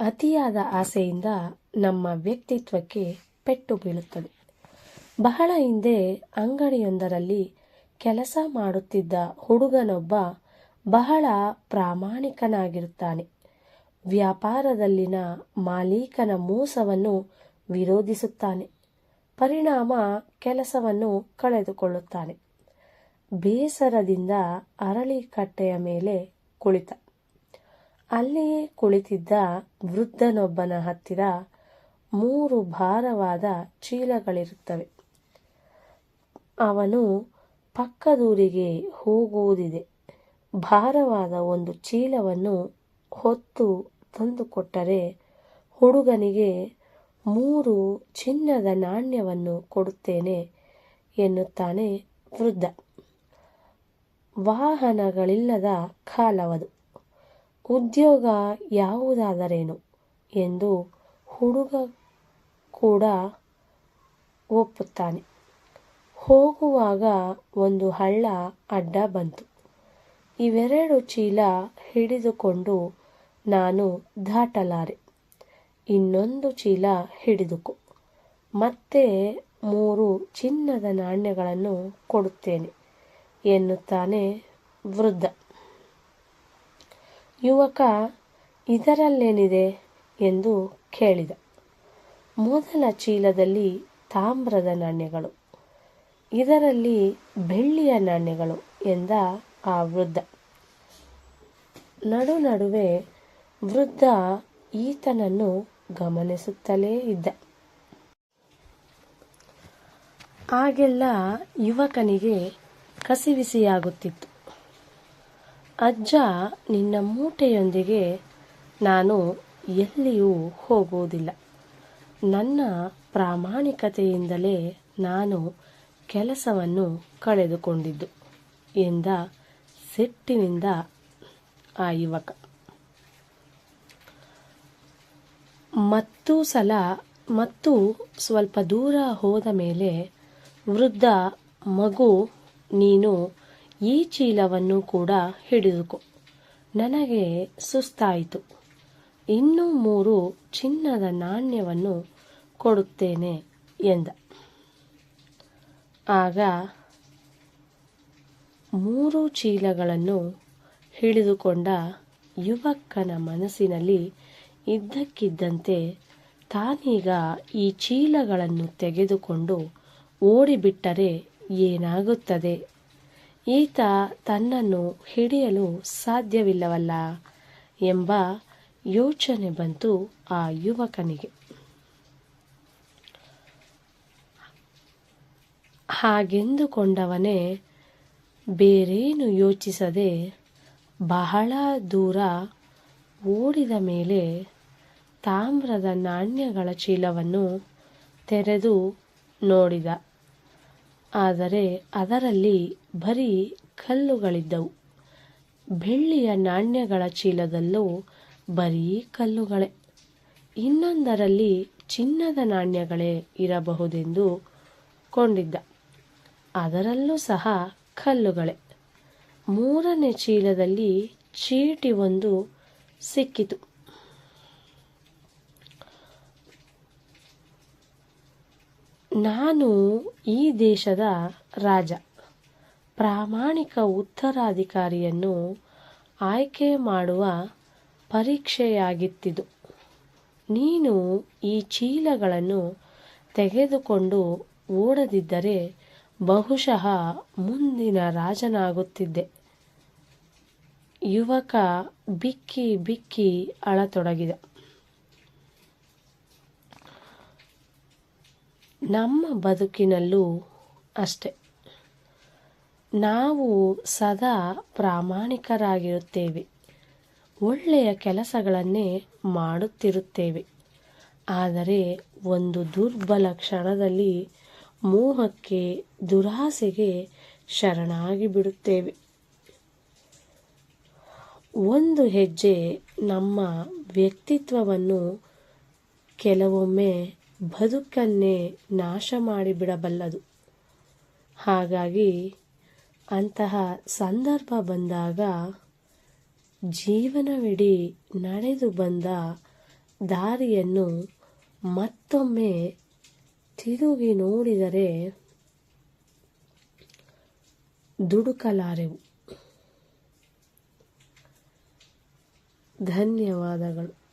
ಅತಿಯಾದ ಆಸೆಯಿಂದ ನಮ್ಮ ವ್ಯಕ್ತಿತ್ವಕ್ಕೆ ಪೆಟ್ಟು ಬೀಳುತ್ತದೆ. ಬಹಳ ಹಿಂದೆ ಅಂಗಡಿಯೊಂದರಲ್ಲಿ ಕೆಲಸ ಮಾಡುತ್ತಿದ್ದ ಹುಡುಗನೊಬ್ಬ ಬಹಳ ಪ್ರಾಮಾಣಿಕನಾಗಿರುತ್ತಾನೆ. ವ್ಯಾಪಾರದಲ್ಲಿನ ಮಾಲೀಕನ ಮೋಸವನ್ನು ವಿರೋಧಿಸುತ್ತಾನೆ. ಪರಿಣಾಮ ಕೆಲಸವನ್ನು ಕಳೆದುಕೊಳ್ಳುತ್ತಾನೆ. ಬೇಸರದಿಂದ ಅರಳಿಕಟ್ಟೆಯ ಮೇಲೆ ಕುಳಿತ. ಅಲ್ಲಿಯೇ ಕುಳಿತಿದ್ದ ವೃದ್ಧನೊಬ್ಬನ ಹತ್ತಿರ ಮೂರು ಭಾರವಾದ ಚೀಲಗಳಿರುತ್ತವೆ. ಅವನು ಪಕ್ಕದೂರಿಗೆ ಹೋಗುವುದಿದೆ. ಭಾರವಾದ ಒಂದು ಚೀಲವನ್ನು ಹೊತ್ತು ತಂದುಕೊಟ್ಟರೆ ಹುಡುಗನಿಗೆ ಮೂರು ಚಿನ್ನದ ನಾಣ್ಯವನ್ನು ಕೊಡುತ್ತೇನೆ ಎನ್ನುತ್ತಾನೆ ವೃದ್ಧ. ವಾಹನಗಳಿಲ್ಲದ ಕಾಲವದು. ಉದ್ಯೋಗ ಯಾವುದಾದರೇನು ಎಂದು ಹುಡುಗ ಕೂಡ ಒಪ್ಪುತ್ತಾನೆ. ಹೋಗುವಾಗ ಒಂದು ಹಳ್ಳ ಅಡ್ಡ ಬಂತು. ಇವೆರಡು ಚೀಲ ಹಿಡಿದುಕೊಂಡು ನಾನು ದಾಟಲಾರೆ. ಇನ್ನೊಂದು ಚೀಲ ಹಿಡಿದುಕೊ. ಮತ್ತೆ ಮೂರು ಚಿನ್ನದ ನಾಣ್ಯಗಳನ್ನು ಕೊಡುತ್ತೇನೆ ಎನ್ನುತ್ತಾನೆ ವೃದ್ಧ. ಯುವಕ, ಇದರಲ್ಲೇನಿದೆ? ಎಂದು ಕೇಳಿದ. ಮೊದಲ ಚೀಲದಲ್ಲಿ ತಾಮ್ರದ ನಾಣ್ಯಗಳು, ಇದರಲ್ಲಿ ಬೆಳ್ಳಿಯ ನಾಣ್ಯಗಳು ಎಂದ ಆ ವೃದ್ಧ. ನಡು ನಡುವೆ ವೃದ್ಧ ಈತನನ್ನು ಗಮನಿಸುತ್ತಲೇ ಇದ್ದ. ಆಗೆಲ್ಲ ಯುವಕನಿಗೆ ಕಸಿವಿಸಿಯಾಗುತ್ತಿತ್ತು. ಅಜ್ಜ ನಿನ್ನ ಮೂಟೆಯೊಂದಿಗೆ ನಾನು ಎಲ್ಲಿಯೂ ಹೋಗುವುದಿಲ್ಲ. ನನ್ನ ಪ್ರಾಮಾಣಿಕತೆಯಿಂದಲೇ ನಾನು ಕೆಲಸವನ್ನು ಕಳೆದುಕೊಂಡಿದ್ದು ಎಂದ ಸಿಟ್ಟಿನಿಂದ ಆ ಯುವಕ. ಮತ್ತೂ ಸಲ ಮತ್ತು ಸ್ವಲ್ಪ ದೂರ ಹೋದ ಮೇಲೆ ವೃದ್ಧ ಮಗು ನೀನು ಈ ಚೀಲವನ್ನು ಕೂಡ ಹಿಡಿದುಕೊ. ನನಗೆ ಸುಸ್ತಾಯಿತು. ಇನ್ನೂ ಮೂರು ಚಿನ್ನದ ನಾಣ್ಯವನ್ನು ಕೊಡುತ್ತೇನೆ ಎಂದ. ಆಗ ಮೂರು ಚೀಲಗಳನ್ನು ಹಿಡಿದುಕೊಂಡ ಯುವಕನ ಮನಸ್ಸಿನಲ್ಲಿ ಇದ್ದಕ್ಕಿದ್ದಂತೆ ತಾನೀಗ ಈ ಚೀಲಗಳನ್ನು ತೆಗೆದುಕೊಂಡು ಓಡಿಬಿಟ್ಟರೆ ಏನಾಗುತ್ತದೆ? ಈತ ತನ್ನನ್ನು ಹಿಡಿಯಲು ಸಾಧ್ಯವಿಲ್ಲವಲ್ಲ ಎಂಬ ಯೋಚನೆ ಬಂತು ಆ ಯುವಕನಿಗೆ. ಹಾಗೆಂದುಕೊಂಡವನೇ ಬೇರೇನು ಯೋಚಿಸದೆ ಬಹಳ ದೂರ ಓಡಿದ ಮೇಲೆ ತಾಮ್ರದ ನಾಣ್ಯಗಳ ಚೀಲವನ್ನು ತೆರೆದು ನೋಡಿದ. ಆದರೆ ಅದರಲ್ಲಿ ಬರೀ ಕಲ್ಲುಗಳಿದ್ದವು. ಬೆಳ್ಳಿಯ ನಾಣ್ಯಗಳ ಚೀಲದಲ್ಲೂ ಬರೀ ಕಲ್ಲುಗಳೇ. ಇನ್ನೊಂದರಲ್ಲಿ ಚಿನ್ನದ ನಾಣ್ಯಗಳೇ ಇರಬಹುದೆಂದು ಕೊಂಡಿದ್ದ. ಅದರಲ್ಲೂ ಸಹ ಕಲ್ಲುಗಳೇ. ಮೂರನೇ ಚೀಲದಲ್ಲಿ ಚೀಟಿ ಒಂದು ಸಿಕ್ಕಿತು. ನಾನು ಈ ದೇಶದ ರಾಜ. ಪ್ರಾಮಾಣಿಕ ಉತ್ತರಾಧಿಕಾರಿಯನ್ನು ಆಯ್ಕೆ ಮಾಡುವ ಪರೀಕ್ಷೆಯಾಗಿತ್ತಿದು. ನೀನು ಈ ಚೀಲಗಳನ್ನು ತೆಗೆದುಕೊಂಡು ಓಡದಿದ್ದರೆ ಬಹುಶಃ ಮುಂದಿನ ರಾಜನಾಗುತ್ತಿದ್ದೆ. ಯುವಕ ಬಿಕ್ಕಿ ಬಿಕ್ಕಿ ಅಳತೊಡಗಿದ. ನಮ್ಮ ಬದುಕಿನಲ್ಲೂ ಅಷ್ಟೆ. ನಾವು ಸದಾ ಪ್ರಾಮಾಣಿಕರಾಗಿರುತ್ತೇವೆ. ಒಳ್ಳೆಯ ಕೆಲಸಗಳನ್ನೇ ಮಾಡುತ್ತಿರುತ್ತೇವೆ. ಆದರೆ ಒಂದು ದುರ್ಬಲ ಕ್ಷಣದಲ್ಲಿ ಮೋಹಕ್ಕೆ, ದುರಾಸೆಗೆ ಶರಣಾಗಿ ಬಿಡುತ್ತೇವೆ. ಒಂದು ಹೆಜ್ಜೆ ನಮ್ಮ ವ್ಯಕ್ತಿತ್ವವನ್ನು ಕೆಲವೊಮ್ಮೆ ಬದುಕನ್ನೇ ನಾಶ ಮಾಡಿಬಿಡಬಲ್ಲದು. ಹಾಗಾಗಿ ಅಂತಹ ಸಂದರ್ಭ ಬಂದಾಗ ಜೀವನವಿಡೀ ನಡೆದು ಬಂದ ದಾರಿಯನ್ನು ಮತ್ತೊಮ್ಮೆ ತಿರುಗಿ ನೋಡಿದರೆ ದುಡುಕಲಾರೆವು. ಧನ್ಯವಾದಗಳು.